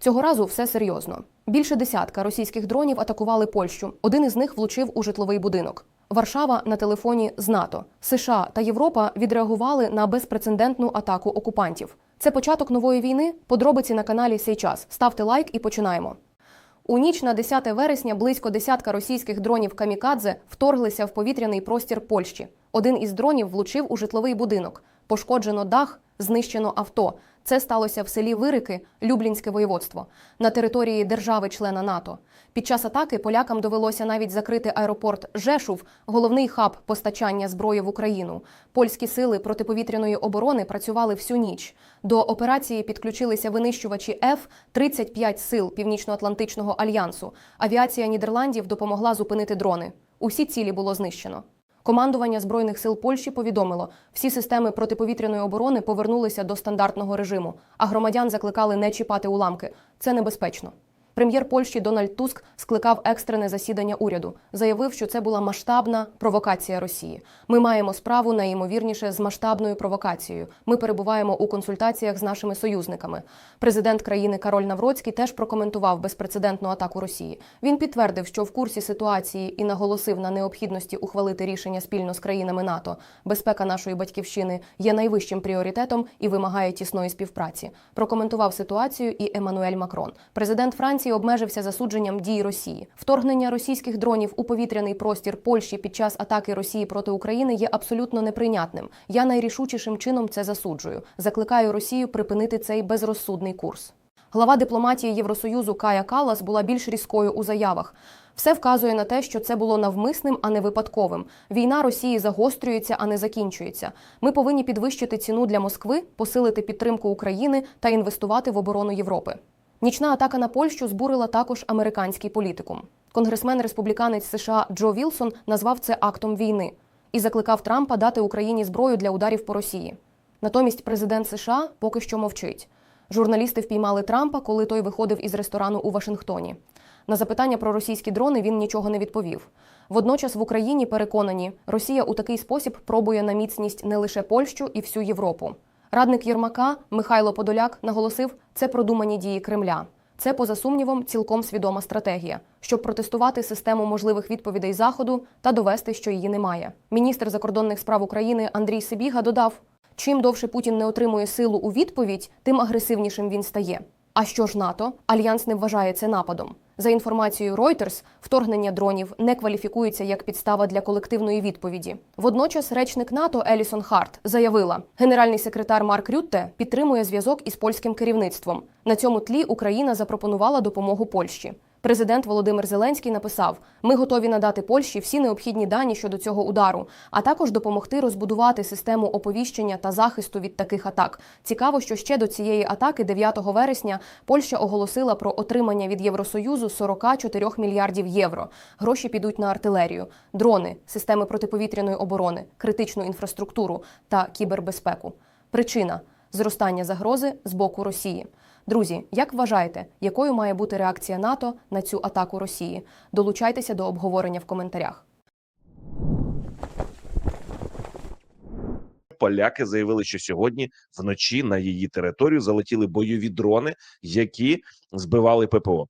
Цього разу все серйозно. Більше десятка російських дронів атакували Польщу. Один із них влучив у житловий будинок. Варшава на телефоні з НАТО. США та Європа відреагували на безпрецедентну атаку окупантів. Це початок нової війни. Подробиці на каналі «Сей час». Ставте лайк і починаємо. У ніч на 10 вересня близько десятка російських дронів камікадзе вторглися в повітряний простір Польщі. Один із дронів влучив у житловий будинок. Пошкоджено дах, знищено авто. Це сталося в селі Вирики, Люблінське воєводство, на території держави-члена НАТО. Під час атаки полякам довелося навіть закрити аеропорт Жешув, головний хаб постачання зброї в Україну. Польські сили протиповітряної оборони працювали всю ніч. До операції підключилися винищувачі F-35 сил Північно-Атлантичного альянсу. Авіація Нідерландів допомогла зупинити дрони. Усі цілі було знищено. Командування збройних сил Польщі повідомило, всі системи протиповітряної оборони повернулися до стандартного режиму, а громадян закликали не чіпати уламки. Це небезпечно. Прем'єр Польщі Дональд Туск скликав екстрене засідання уряду. Заявив, що це була масштабна провокація Росії. Ми маємо справу найімовірніше з масштабною провокацією. Ми перебуваємо у консультаціях з нашими союзниками. Президент країни Кароль Навроцький теж прокоментував безпрецедентну атаку Росії. Він підтвердив, що в курсі ситуації і наголосив на необхідності ухвалити рішення спільно з країнами НАТО. Безпека нашої батьківщини є найвищим пріоритетом і вимагає тісної співпраці. Прокоментував ситуацію і Еммануель Макрон. Президент Франції обмежився засудженням дій Росії. Вторгнення російських дронів у повітряний простір Польщі під час атаки Росії проти України є абсолютно неприйнятним. Я найрішучішим чином це засуджую. Закликаю Росію припинити цей безрозсудний курс. Глава дипломатії Євросоюзу Кая Калас була більш різкою у заявах. Все вказує на те, що це було навмисним, а не випадковим. Війна Росії загострюється, а не закінчується. Ми повинні підвищити ціну для Москви, посилити підтримку України та інвестувати в оборону Європи. Нічна атака на Польщу збурила також американський політикум. Конгресмен-республіканець США Джо Вілсон назвав це актом війни і закликав Трампа дати Україні зброю для ударів по Росії. Натомість президент США поки що мовчить. Журналісти впіймали Трампа, коли той виходив із ресторану у Вашингтоні. На запитання про російські дрони він нічого не відповів. Водночас в Україні переконані, Росія у такий спосіб пробує на міцність не лише Польщу і всю Європу. Радник Єрмака Михайло Подоляк наголосив, це продумані дії Кремля. Це, поза сумнівом, цілком свідома стратегія, щоб протестувати систему можливих відповідей Заходу та довести, що її немає. Міністр закордонних справ України Андрій Сибіга додав: чим довше Путін не отримує силу у відповідь, тим агресивнішим він стає. А що ж НАТО? Альянс не вважає це нападом. За інформацією Reuters, вторгнення дронів не кваліфікується як підстава для колективної відповіді. Водночас речник НАТО Елісон Харт заявила, генеральний секретар Марк Рютте підтримує зв'язок із польським керівництвом. На цьому тлі Україна запропонувала допомогу Польщі. Президент Володимир Зеленський написав: Ми готові надати Польщі всі необхідні дані щодо цього удару, а також допомогти розбудувати систему оповіщення та захисту від таких атак. Цікаво, що ще до цієї атаки, 9 вересня, Польща оголосила про отримання від Євросоюзу 44 мільярдів євро. Гроші підуть на артилерію, дрони, системи протиповітряної оборони, критичну інфраструктуру та кібербезпеку. Причина зростання загрози з боку Росії. Друзі, як вважаєте, якою має бути реакція НАТО на цю атаку Росії? Долучайтеся до обговорення в коментарях. поляки заявили, що сьогодні вночі на її територію залетіли бойові дрони, які збивали ППО.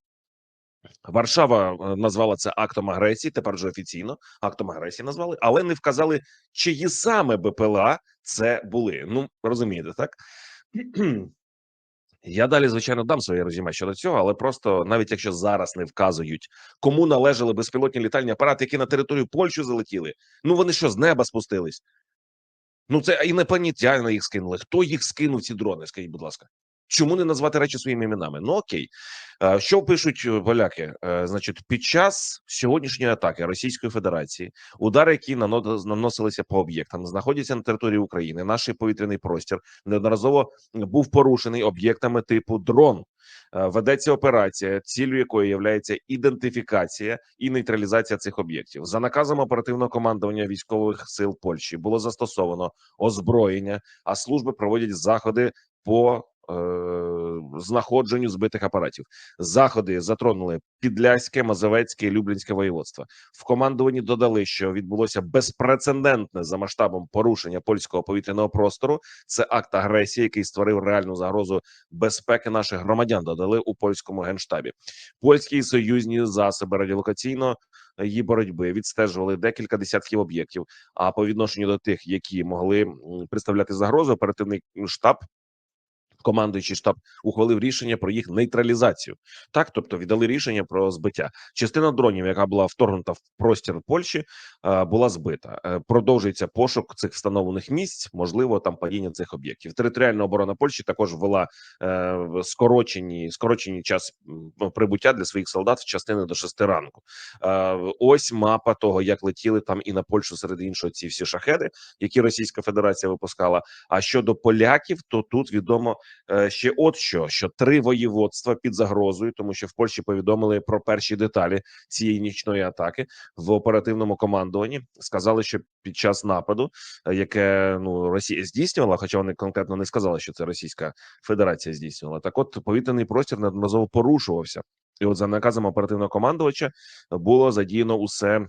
Варшава е, назвала це актом агресії. Тепер вже офіційно актом агресії назвали, але не вказали, чиї саме БПЛА це були. Ну розумієте, так я далі звичайно дам своє резюме щодо цього, але просто навіть якщо зараз не вказують, кому належали безпілотні літальні апарати, які на територію Польщі залетіли, ну вони що з неба спустились? Ну це інопланетяни їх скинули. Хто їх скинув ці дрони? Скажіть, будь ласка. Чому не назвати речі своїми іменами? Ну окей, Е, що пишуть е, поляки? Е, Значить, під час сьогоднішньої атаки Російської Федерації удари, які нано- наносилися по об'єктам, знаходяться на території України. Наш повітряний простір неодноразово був порушений об'єктами типу дрон. Ведеться операція, ціллю якої є ідентифікація і нейтралізація цих об'єктів. За наказом оперативного командування військових сил Польщі було застосовано озброєння, а служби проводять заходи по знаходженню збитих апаратів. Заходи затронули Підляське, Мазовецьке і Люблінське воєводство. В командуванні додали, що відбулося безпрецедентне за масштабом порушення польського повітряного простору. Це акт агресії, який створив реальну загрозу безпеки наших громадян. Додали у польському генштабі. Польські і союзні засоби радіолокаційно її боротьби відстежували декілька десятків об'єктів. А по відношенню до тих, які могли представляти загрозу, оперативний штаб. Командуючий штаб ухвалив рішення про їх нейтралізацію. Так, тобто віддали рішення про збиття. Частина дронів, яка була вторгнута в простір Польщі, е, була збита. Е, Продовжується пошук цих встановлених місць. Можливо, там падіння цих об'єктів. Територіальна оборона Польщі також ввела е, скорочені скорочені час прибуття для своїх солдат з частини до 6 ранку. Ось мапа того, як летіли там і на Польщу серед іншого ці всі шахеди, які Російська Федерація випускала. А щодо поляків, то тут відомо ще от що: що три воєводства під загрозою, тому що в Польщі повідомили про перші деталі цієї нічної атаки в оперативному командуванні. Сказали, що під час нападу, е, яке ну Росія здійснювала, хоча вони конкретно не сказали, що це Російська Федерація здійснювала. Так, от повітряний простір неодноразово порушувався. І от за наказом оперативного командувача було задіяно усе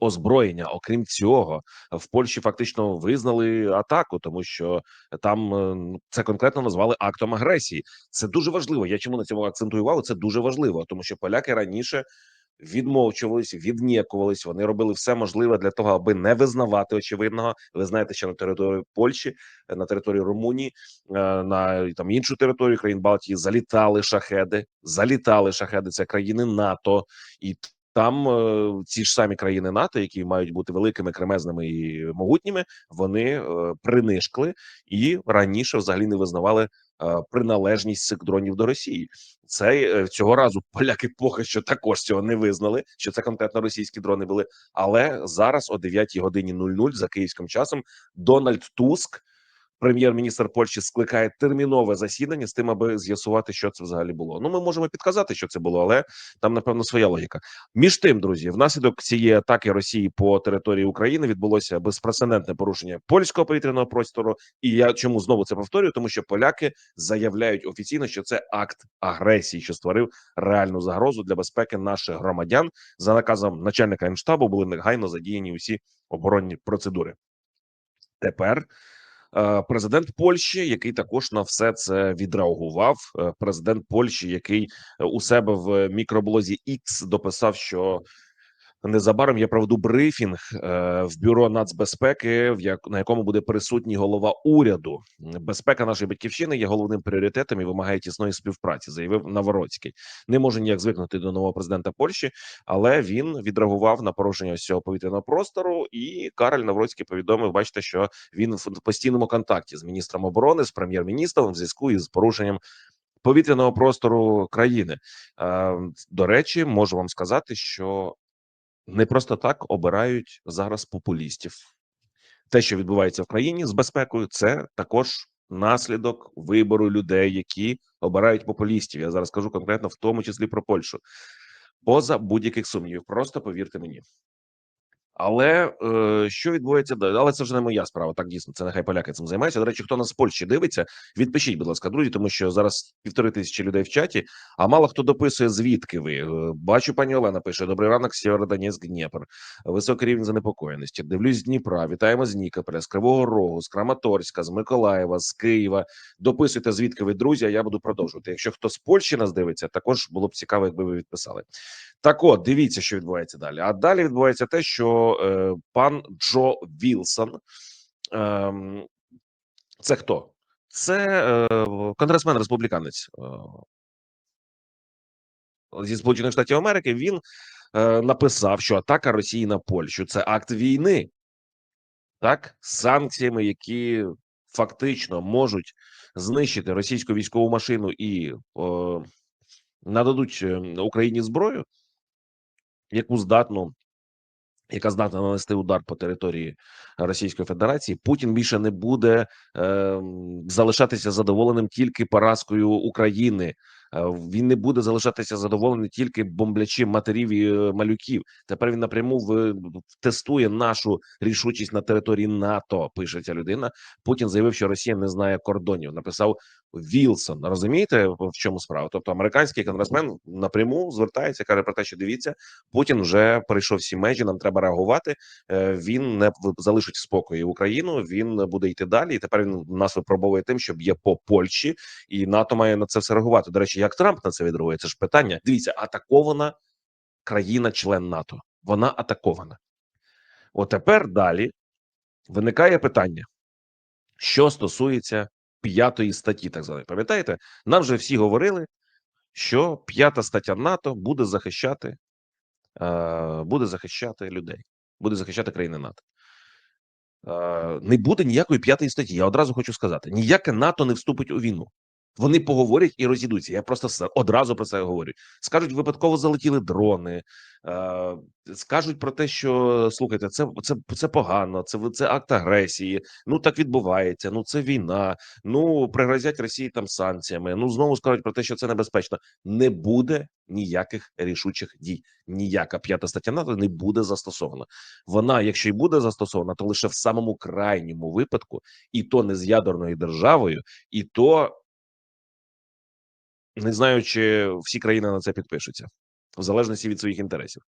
озброєння. Окрім цього, в Польщі фактично визнали атаку, тому що там е, це конкретно назвали актом агресії. Це дуже важливо. Я чому на цьому акцентую увагу? Це дуже важливо, тому що поляки раніше. Відмовчувались, віднікувались. Вони робили все можливе для того, аби не визнавати очевидного. Ви знаєте, що на території Польщі, е, на території Румунії, е, на там іншу територію країн Балтії залітали шахеди, залітали шахеди. Це країни НАТО, і там е, ці ж самі країни НАТО, які мають бути великими, кремезними і могутніми, вони е, принишкли і раніше взагалі не визнавали е, приналежність цих дронів до Росії. Це е, цього разу поляки поки що також цього не визнали, що це конкретно російські дрони були. Але зараз о 9 годині 00 за київським часом Дональд Туск. Прем'єр-міністр Польщі скликає термінове засідання з тим, аби з'ясувати, що це взагалі було. Ну, ми можемо підказати, що це було, але там напевно своя логіка. Між тим, друзі, внаслідок цієї атаки Росії по території України відбулося безпрецедентне порушення польського повітряного простору. І я чому знову це повторюю? Тому що поляки заявляють офіційно, що це акт агресії, що створив реальну загрозу для безпеки наших громадян. За наказом начальника генштабу були негайно задіяні усі оборонні процедури. Тепер президент Польщі, який також на все це відреагував. Е, Президент Польщі, який е, у себе в мікроблозі X дописав, що незабаром я проведу брифінг е, в бюро нацбезпеки, в як на якому буде присутній голова уряду. Безпека нашої батьківщини є головним пріоритетом і вимагає тісної співпраці. Заявив Навроцький. Не може ніяк звикнути до нового президента Польщі, але він відреагував на порушення цього повітряного простору. І Кароль Навроцький повідомив: бачите, що він в постійному контакті з міністром оборони, з прем'єр-міністром в зв'язку із порушенням. Повітряного простору країни Е, до речі, можу вам сказати, що не просто так обирають зараз популістів. Те, що відбувається в країні з безпекою, це також наслідок вибору людей, які обирають популістів. Я зараз кажу конкретно, в тому числі про Польщу, поза будь-яких сумнівів. Просто повірте мені. Але е, що відбувається далі? Але це вже не моя справа. Так дійсно, це нехай поляки цим займаються. До речі, хто нас з Польщі дивиться, відпишіть, будь ласка, друзі, тому що зараз півтори тисячі людей в чаті, а мало хто дописує, звідки ви. Е, Бачу, пані Олена пише: Добрий ранок, Сєвєродонецьк, Дніпр. Високий рівень занепокоєності. Дивлюсь з Дніпра. Вітаємо з Нікополя, з Кривого Рогу, з Краматорська, з Миколаєва, з Києва. Дописуйте, звідки ви, друзі. а Я буду продовжувати. Якщо хто з Польщі нас дивиться, також було б цікаво, якби ви відписали. Так, от дивіться, що відбувається далі. А далі відбувається те, що е, пан Джо Вілсон. Е, це хто? Це е, конгресмен республіканець е, зі Сполучених Штатів Америки. Він е, написав, що атака Росії на Польщу це акт війни, так, санкціями, які фактично можуть знищити російську військову машину і е, нададуть е, Україні зброю, яку здатну, яка здатна нанести удар по території Російської Федерації, Путін більше не буде е, залишатися задоволеним тільки поразкою України Він не буде залишатися задоволений тільки бомблячи матерів і е, малюків. Тепер він напряму в, тестує нашу рішучість на території НАТО. Пише ця людина. Путін заявив, що Росія не знає кордонів. Написав Вілсон. Розумієте, в чому справа? Тобто, американський конгресмен напряму звертається, каже про те, що дивіться, Путін вже перейшов всі межі. Нам треба реагувати. Е, Він не залишить в спокої Україну. Він буде йти далі. І тепер він нас випробовує тим, що б'є по Польщі, і НАТО має на це все реагувати. До речі, як Трамп на це відреагує? Це ж питання. Дивіться, атакована країна-член НАТО. Вона атакована. От тепер далі виникає питання, що стосується п'ятої статті, так званої. Пам'ятаєте, нам же всі говорили, що п'ята стаття НАТО буде захищати, е, буде захищати людей, буде захищати країни НАТО. Е, не буде ніякої п'ятої статті. Я одразу хочу сказати: ніяке НАТО не вступить у війну. Вони поговорять і розійдуться. Я просто одразу про це говорю. Скажуть, випадково залетіли дрони, е, скажуть про те, що слухайте, це це, це погано, це це акт агресії. Ну так відбувається. Ну це війна. Ну пригрозять Росії там санкціями. Ну знову скажуть про те, що це небезпечно. Не буде ніяких рішучих дій. Ніяка п'ята стаття НАТО не буде застосована. Вона, якщо й буде застосована, то лише в самому крайньому випадку, і то не з ядерною державою, і то не знаю, чи всі країни на це підпишуться. В залежності від своїх інтересів,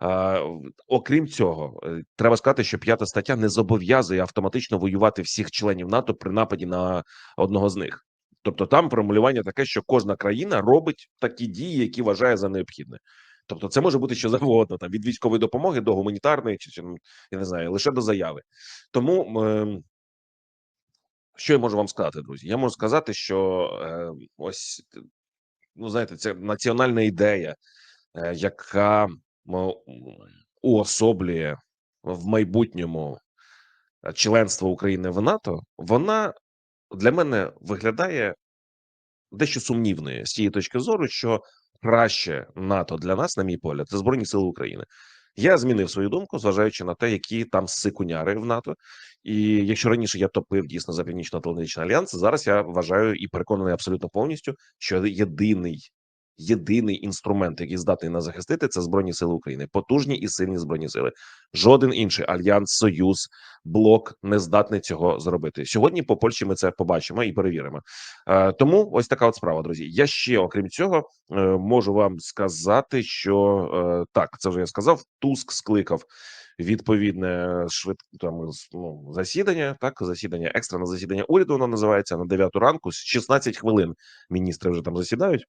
в- окрім цього, е, треба сказати, що п'ята стаття не зобов'язує автоматично воювати всіх членів НАТО при нападі на одного з них. Тобто, там формулювання таке, що кожна країна робить такі дії, які вважає за необхідне. Тобто, це може бути що завгодно, там від військової допомоги до гуманітарної, чи, чи ну, я не знаю, лише до заяви. Тому ем, що я можу вам сказати, друзі? Я можу сказати, що е, ось ну знаєте, це національна ідея, е, яка уособлює в майбутньому е, членство України в НАТО, вона для мене виглядає дещо сумнівною з тієї точки зору, що краще НАТО для нас, на мій погляд, це Збройні Сили України. Я змінив свою думку, зважаючи на те, які там сикуняри в НАТО. І якщо раніше я топив дійсно за північно-атлантичний альянс, зараз я вважаю і переконаний абсолютно повністю, що єдиний єдиний інструмент, який здатний нас захистити, це збройні сили України, потужні і сильні збройні сили. Жоден інший альянс, союз, блок не здатний цього зробити. Сьогодні по Польщі ми це побачимо і перевіримо. Е, тому ось така от справа, друзі. Я ще окрім цього е, можу вам сказати, що е, так, це вже я сказав. Туск скликав відповідне швид там ну, засідання. Так, засідання, екстрене засідання уряду. Воно називається на 9 ранку. з 16 хвилин міністри вже там засідають.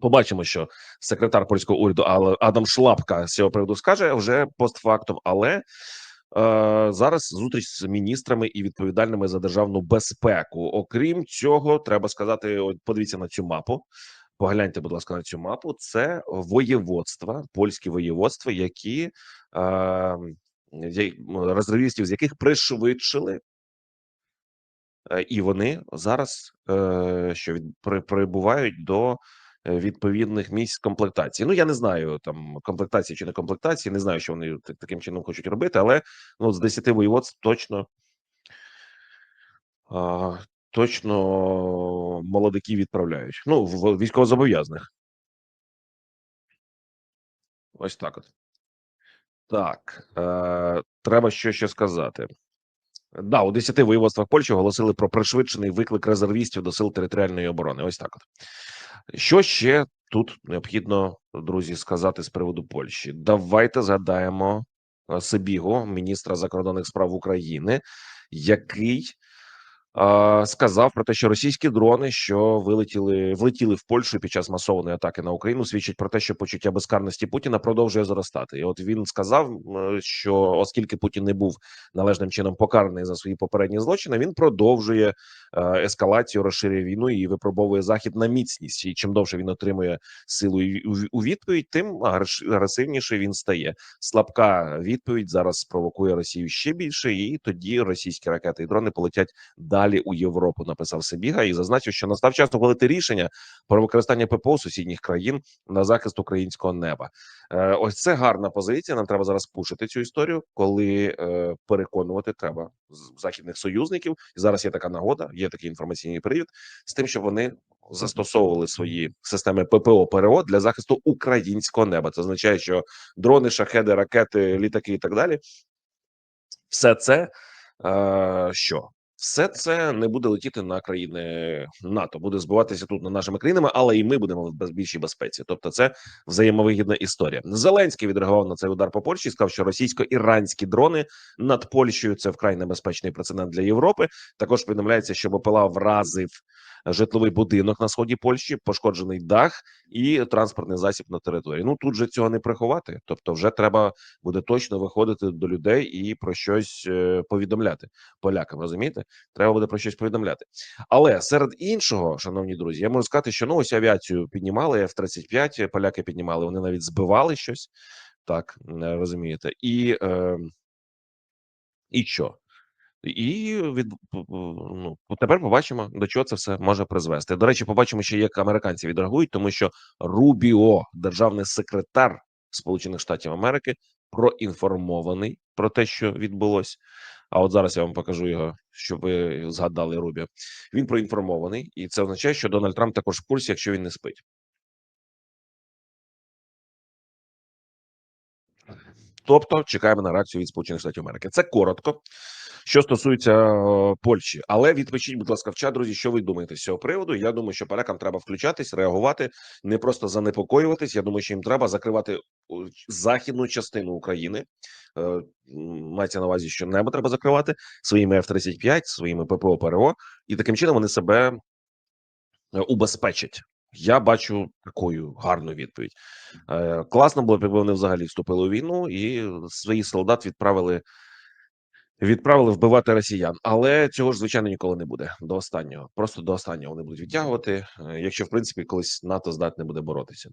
Побачимо, що секретар польського уряду Адам Шлапка з цього приводу скаже вже постфактум, але е, зараз зустріч з міністрами і відповідальними за державну безпеку. Окрім цього, треба сказати: подивіться на цю мапу. Погляньте, будь ласка, на цю мапу. Це воєводства, польські воєводства, які е, резервістів, з яких пришвидшили Е, і вони зараз е, що від при, прибувають до е, відповідних місць комплектації. Ну я не знаю там комплектації чи не комплектації, не знаю, що вони таким чином хочуть робити, але ну з 10 воєводств точно а, точно молодиків відправляють. Ну в військовозобов'язаних. Ось так от. Так, е, треба що ще сказати. Да, у 10 воєводствах Польщі оголосили про пришвидшений виклик резервістів до сил територіальної оборони. Ось так от. Що ще тут необхідно, друзі, сказати з приводу Польщі? Давайте згадаємо е, Сибігу, міністра закордонних справ України, який сказав про те, що російські дрони, що вилетіли, влетіли в Польщу під час масованої атаки на Україну, свідчать про те, що почуття безкарності Путіна продовжує зростати. І от він сказав, е, що оскільки Путін не був належним чином покараний за свої попередні злочини, він продовжує е, ескалацію, розширює війну і випробовує захід на міцність. І чим довше він отримує силу у, відповідь, тим агресивніше він стає. Слабка відповідь зараз спровокує Росію ще більше, і тоді російські ракети і дрони полетять далі сигналі у Європу. Написав Сибіга і зазначив, що настав час ухвалити рішення про використання ППО сусідніх країн на захист українського неба. Е, ось це гарна позиція. Нам треба зараз пушити цю історію, коли е, переконувати треба західних союзників. І зараз є така нагода, є такий інформаційний привід з тим, щоб вони застосовували свої системи ППО ПРО для захисту українського неба. Це означає, що дрони, шахеди, ракети, літаки і так далі. Все це е, що? Все це не буде летіти на країни НАТО, буде збиватися тут над нашими країнами, але і ми будемо в більшій безпеці. Тобто, це взаємовигідна історія. Зеленський відреагував на цей удар по Польщі. Сказав, що російсько-іранські дрони над Польщею це вкрай небезпечний прецедент для Європи. Також повідомляється, що БПЛА вразив житловий будинок на сході Польщі, пошкоджений дах і транспортний засіб на території. Ну тут же цього не приховати. Тобто, вже треба буде точно виходити до людей і про щось е, повідомляти полякам. Розумієте, треба буде про щось повідомляти. Але серед іншого, шановні друзі, я можу сказати, що ну ось авіацію піднімали F-35, поляки піднімали. Вони навіть збивали щось. Так розумієте, і, е, і що? І від ну тепер побачимо, до чого це все може призвести. До речі, побачимо ще, як американці відреагують, тому що Рубіо, державний секретар Сполучених Штатів Америки, проінформований про те, що відбулось. А от зараз я вам покажу його, щоб ви згадали Рубіо. Він проінформований, і це означає, що Дональд Трамп також в курсі, якщо він не спить. Тобто чекаємо на реакцію від Сполучених Штатів Америки. Це коротко. Що стосується е, Польщі, але відпишіть, будь ласка, в чат, друзі, що ви думаєте з цього приводу? Я думаю, що полякам треба включатись, реагувати, не просто занепокоюватись. Я думаю, що їм треба закривати західну частину України. Е, Мається на увазі, що небо треба закривати своїми F-35, своїми ППО ПРО, і таким чином вони себе е, убезпечать. Я бачу такою гарну відповідь. Класно було якби вони взагалі вступили у війну і своїх солдат відправили відправили вбивати росіян, але цього ж звичайно ніколи не буде до останнього. Просто до останнього вони будуть відтягувати, е, якщо в принципі колись НАТО здатне буде боротися.